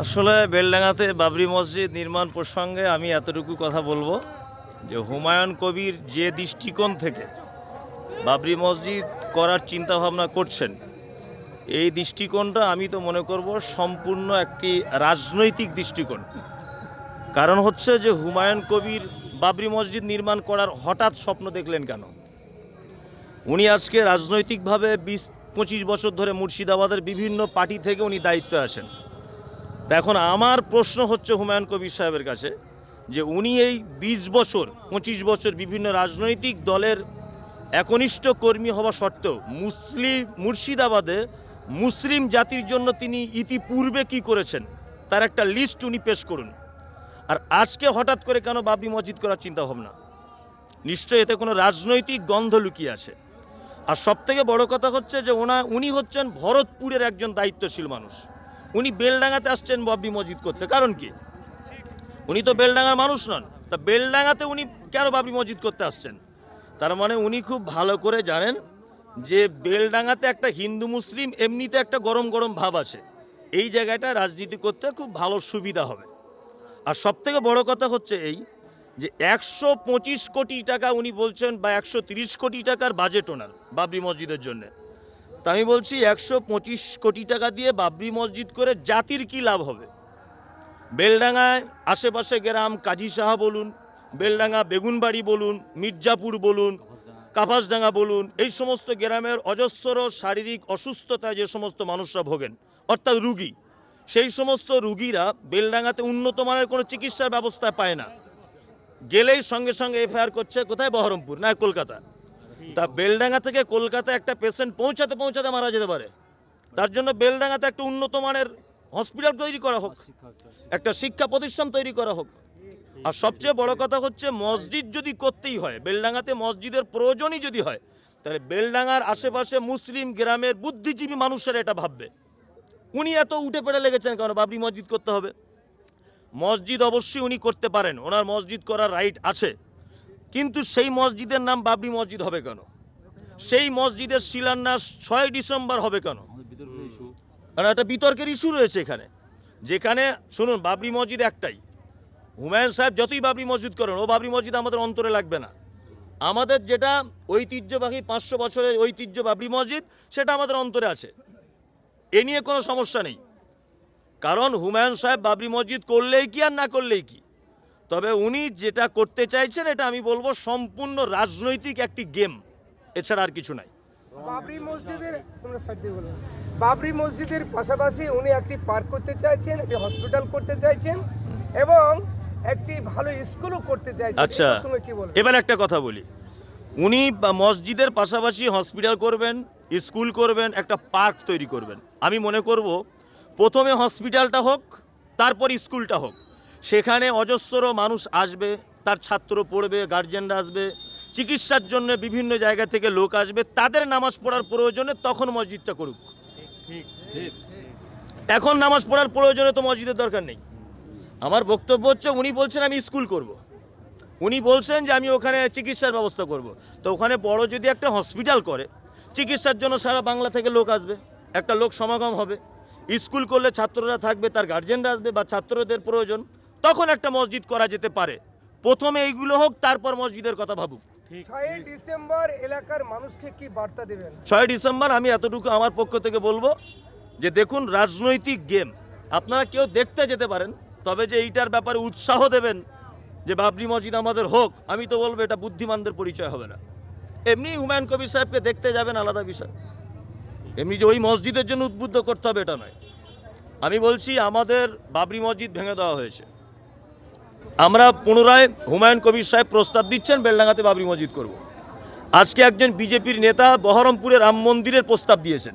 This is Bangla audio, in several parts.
আসলে বেলডাঙ্গাতে বাবরি মসজিদ নির্মাণ প্রসঙ্গে আমি এতটুকু কথা বলব যে হুমায়ুন কবির যে দৃষ্টিকোণ থেকে বাবরি মসজিদ করার চিন্তা ভাবনা করছেন, এই দৃষ্টিকোণটা আমি তো মনে করব সম্পূর্ণ একটি রাজনৈতিক দৃষ্টিকোণ। কারণ হচ্ছে যে হুমায়ুন কবির বাবরি মসজিদ নির্মাণ করার হঠাৎ স্বপ্ন দেখলেন কেন? উনি আজকে রাজনৈতিকভাবে বিশ পঁচিশ বছর ধরে মুর্শিদাবাদের বিভিন্ন পার্টি থেকে উনি দায়িত্বে আছেন তা এখন আমার প্রশ্ন হচ্ছে হুমায়ুন কবির সাহেবের কাছে যে উনি এই বিশ বছর, পঁচিশ বছর বিভিন্ন রাজনৈতিক দলের একনিষ্ঠ কর্মী হওয়া সত্ত্বেও মুসলিম, মুর্শিদাবাদে মুসলিম জাতির জন্য তিনি ইতিপূর্বে কি করেছেন তার একটা লিস্ট উনি পেশ করুন। আর আজকে হঠাৎ করে কেন বাবরি মসজিদ করার চিন্তা ভাবনা নিশ্চয়ই এতে কোনো রাজনৈতিক গন্ধ লুকিয়ে আছে। আর সবথেকে বড় কথা হচ্ছে যে ওনা, উনি হচ্ছেন ভরতপুরের একজন দায়িত্বশীল মানুষ। উনি বেলডাঙ্গাতে আসছেন বাবরি মসজিদ করতে। কারণ কি? উনি তো বেলডাঙ্গার মানুষ নন। তা বেলডাঙ্গাতে উনি কেন বাবরি মসজিদ করতে আসছেন? তার মানে উনি খুব ভালো করে জানেন যে বেলডাঙ্গাতে একটা হিন্দু মুসলিম এমনিতে একটা গরম গরম ভাব আছে। এই জায়গাটা রাজনীতি করতে খুব ভালো সুবিধা হবে। আর সবথেকে বড় কথা হচ্ছে এই যে একশো পঁচিশ কোটি টাকা উনি বলছেন বা একশো তিরিশ কোটি টাকার বাজেট ওনার বাবরি মসজিদের জন্য। তা আমি বলছি একশো পঁচিশ কোটি টাকা দিয়ে বাবরি মসজিদ করে জাতির কি লাভ হবে? বেলডাঙ্গায় আশেপাশে গ্রাম কাজী সাহা বলুন, বেলডাঙ্গা বেগুনবাড়ি বলুন, মির্জাপুর বলুন, কাপাসডাঙ্গা বলুন, এই সমস্ত গ্রামের অজস্র শারীরিক অসুস্থতায় যে সমস্ত মানুষরা ভোগেন, অর্থাৎ রুগী, সেই সমস্ত রুগীরা বেলডাঙ্গাতে উন্নত মানের কোনো চিকিৎসার ব্যবস্থা পায় না। গেলেই সঙ্গে সঙ্গে এফআইআর করছে, কোথায়? বহরমপুর, না কলকাতা। তা বেলডাঙ্গা থেকে কলকাতা একটা পেশেন্ট পৌঁছাতে পৌঁছাতে মারা যেতে পারে। তার জন্য বেলডাঙ্গাতে একটা উন্নত মানের হসপিটাল তৈরি করা হোক একটা শিক্ষা প্রতিষ্ঠান তৈরি করা হোক। আর সবচেয়ে বড় কথা হচ্ছে মসজিদ যদি করতেই হয় বেলডাঙ্গাতে মসজিদের প্রয়োজনই যদি হয় তাহলে বেলডাঙ্গার আশেপাশে মুসলিম গ্রামের বুদ্ধিজীবী মানুষেরা এটা ভাববে। উনি এত উঠে পড়ে লেগেছেন কারণ বাবরি মসজিদ করতে হবে। মসজিদ অবশ্যই উনি করতে পারেন। ওনার মসজিদ করার রাইট আছে। কিন্তু সেই মসজিদের নাম বাবরি মসজিদ হবে কেন? সেই মসজিদের শিলান্যাস ছয় ডিসেম্বর হবে কেন? কারণ একটা বিতর্কের ইস্যু রয়েছে এখানে। যেখানে, শুনুন, বাবরি মসজিদ একটাই। হুমায়ুন সাহেব যতই বাবরি মসজিদ করেন, ও বাবরি মসজিদ আমাদের অন্তরে লাগবে না। আমাদের যেটা ঐতিহ্যবাহী পাঁচশো বছরের ঐতিহ্য বাবরি মসজিদ, সেটা আমাদের অন্তরে আছে। এ নিয়ে কোনো সমস্যা নেই। কারণ হুমায়ুন সাহেব বাবরি মসজিদ করলেই কি আর না করলেই কি? তবে উনি যেটা করতে চাইছেন এটা আমি বলব সম্পূর্ণ রাজনৈতিক একটি গেম। এছাড়া আর কিছু নাই। বাবরি মসজিদের তোমরা সাইড দিয়ে বলো। বাবরি মসজিদের পাশাপাশি উনি একটি পার্ক করতে চাইছেন একটি হসপিটাল করতে চাইছেন এবং একটি ভালো স্কুলও করতে চাইছেন। আচ্ছা। এবার একটা কথা বলি। উনি মসজিদের পাশাপাশি হসপিটাল করবেন স্কুল করবেন একটা পার্ক তৈরি করবেন। আমি মনে করব প্রথমে হসপিটালটা হোক তারপর স্কুলটা হোক। সেখানে অজস্র মানুষ আসবে, তার ছাত্র পড়বে গার্জেনরা আসবে, চিকিৎসার জন্য বিভিন্ন জায়গা থেকে লোক আসবে, তাদের নামাজ পড়ার প্রয়োজনে তখন মসজিদটা করুক এখন নামাজ পড়ার প্রয়োজনে তো মসজিদের দরকার নেই আমার বক্তব্য হচ্ছে, উনি বলছেন আমি স্কুল করব। উনি বলছেন যে আমি ওখানে চিকিৎসার ব্যবস্থা করব। তো ওখানে বড় যদি একটা হসপিটাল করে, চিকিৎসার জন্য সারা বাংলা থেকে লোক আসবে, একটা লোক সমাগম হবে স্কুল করলে ছাত্ররা থাকবে, তার গার্জেনরা আসবে বা ছাত্রদের প্রয়োজন তখন একটা মসজিদ করা যেতে পারে। প্রথমে এইগুলো হোক তারপর মসজিদের কথা ভাবুক। ডিসেম্বর এলাকার মানুষকে কি বার্তা দেবেন? ছয় ডিসেম্বর আমি এতটুকু আমার পক্ষ থেকে বলব যে দেখুন রাজনৈতিক গেম। আপনারা কেউ দেখতে যেতে পারেন তবে যে এইটার ব্যাপারে উৎসাহ দেবেন যে বাবরি মসজিদ আমাদের হোক আমি তো বলব এটা বুদ্ধিমানদের পরিচয় হবে না। এমনি হুমায়ুন কবির সাহেবকে দেখতে যাবেন আলাদা বিষয়। এমনি যে ওই মসজিদের জন্য উদ্বুদ্ধ করতে হবে এটা নয়। আমি বলছি আমাদের বাবরি মসজিদ ভেঙে দেওয়া হয়েছে। আমরা পুনরায় হুমায়ুন কবির সাহেব প্রস্তাব দিচ্ছেন বেলডাঙ্গাতে বাবরি মসজিদ করব। আজকে একজন বিজেপির নেতা বহরমপুরে রাম মন্দিরের প্রস্তাব দিয়েছেন।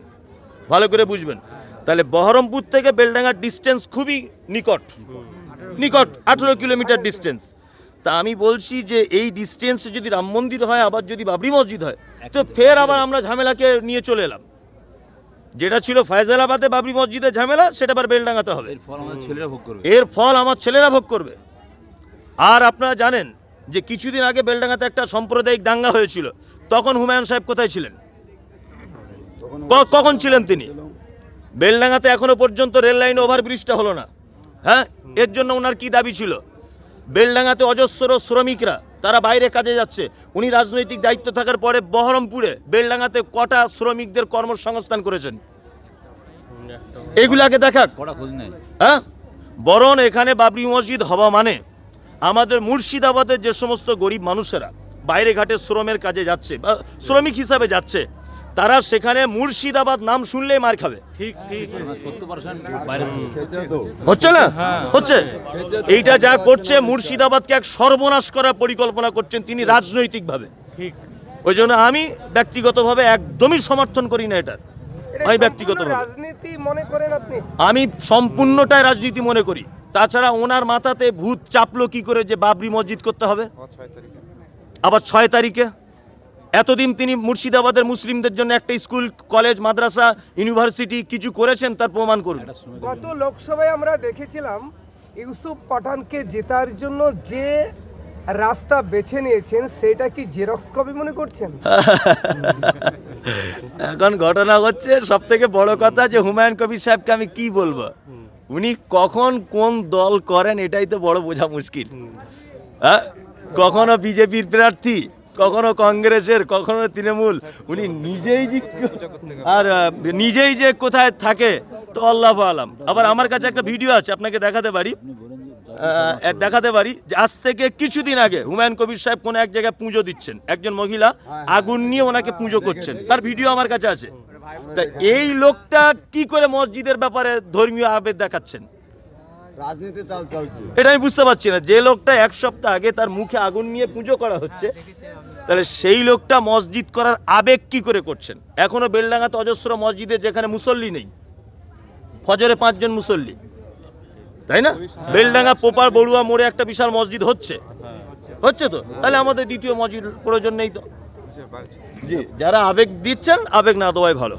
ভালো করে বুঝবেন। তাহলে বহরমপুর থেকে বেলডাঙ্গার ডিস্টেন্স খুবই নিকট। নিকট আঠেরো কিলোমিটার ডিস্টেন্স তা আমি বলছি যে এই ডিস্টেন্সে যদি রাম মন্দির হয় আবার যদি বাবরি মসজিদ হয় তো ফের আবার আমরা ঝামেলাকে নিয়ে চলে এলাম। যেটা ছিল ফয়জালাবাদে বাবরি মসজিদের ঝামেলা সেটা আবার বেলডাঙ্গাতে হবে। এর ফল আমাদের ছেলেরা ভোগ করবে। এর ফল আমার ছেলেরা ভোগ করবে। আর আপনারা জানেন যে কিছুদিন আগে বেলডাঙ্গাতে একটা সাম্প্রদায়িক দাঙ্গা হয়েছিল। তখন হুমায়ুন সাহেব কোথায় ছিলেন? কখন ছিলেন তিনি? বেলডাঙ্গাতে এখনও পর্যন্ত রেল লাইন ওভারব্রিজটা হলো না। হ্যাঁ? এর জন্য ওনার কি দাবি ছিল? বেলডাঙ্গাতে অজস্র শ্রমিকরা তারা বাইরে কাজে যাচ্ছে। উনি রাজনৈতিক দায়িত্ব থাকার পরে বহরমপুরে বেলডাঙ্গাতে কটা শ্রমিকদের কর্মসংস্থান করেছেন? এগুলো আগে দেখাক। নেই হ্যাঁ? বরং এখানে বাবরি মসজিদ হওয়া মানে আমাদের মুর্শিদাবাদের যে সমস্ত গরিব মানুষেরা বাইরে ঘাটে শ্রমের কাজে যাচ্ছে বা শ্রমিক হিসাবে যাচ্ছে তারা সেখানে মুর্শিদাবাদ নাম শুনলেই মার খাবে। হচ্ছে না? হচ্ছে? এইটা যা করছে মুর্শিদাবাদকে এক সর্বনাশ করার পরিকল্পনা করছেন তিনি রাজনৈতিকভাবে। ওই জন্য আমি ব্যক্তিগতভাবে একদমই সমর্থন করি না এটার। এটা আমি ব্যক্তিগতভাবে। রাজনীতি মনে করেন আপনি? আমি সম্পূর্ণটাই রাজনীতি মনে করি। তাছাড়া ওনার মাথাতে ভূত চাপলো কি করে যে বাবরি মসজিদ করতে হবে? আবার ছয় তারিখে? এতদিন তিনি মুর্শিদাবাদের মুসলিমদের জন্য একটা স্কুল কলেজ মাদ্রাসা ইউনিভার্সিটি কিছু করেছেন তার প্রমাণ করুন। গত লোকসভায় আমরা দেখেছিলাম ইউসুফ পাঠানকে জেতার জন্য যে রাস্তা বেছে নিয়েছেন সেটা কি জেরক্স কপি মনে করছেন? এখন ঘটনা হচ্ছে সব থেকে বড় কথা যে হুমায়ুন কবির সাহেবকে আমি কি বলব? উনি কখন কোন দল করেন এটাই তো বড় বোঝা মুশকিল। হ্যাঁ? কখনো বিজেপির প্রার্থী, কখনো কংগ্রেসের, কখনো তৃণমূল। উনি নিজেই যে আর নিজেই যে কোথায় থাকে, তো আল্লাহ আলাম। আবার আমার কাছে একটা ভিডিও আছে, আপনাকে দেখাতে পারি। দেখাতে পারি যে আজ থেকে কিছুদিন আগে হুমায়ুন কবির সাহেব কোনো এক জায়গায় পুজো দিচ্ছেন। একজন মহিলা আগুন নিয়ে ওনাকে পুজো করছেন। তার ভিডিও আমার কাছে আছে। তা এই লোকটা কি করে মসজিদের ব্যাপারে ধর্মীয় আবেগ দেখাচ্ছেন? রাজনীতি চাল চলছে। এটা আমি বুঝতে পারছি না। যে লোকটা এক সপ্তাহ আগে তার মুখে আগুন নিয়ে পুজো করা হচ্ছে তাহলে সেই লোকটা মসজিদ করার আবেগ কি করে করছেন? এখনও বেলডাঙ্গাতে অজস্র মসজিদে যেখানে মুসল্লি নেই। ফজরে পাঁচজন মুসল্লি। তাই না? বেলডাঙ্গা পোপার বড়ুয়া মোড়ে একটা বিশাল মসজিদ হচ্ছে। হচ্ছে। তো? তাহলে আমাদের দ্বিতীয় মসজিদ প্রয়োজন নেই তো। যারা আবেগ দিচ্ছেন আবেগ না দেওয়াই ভালো।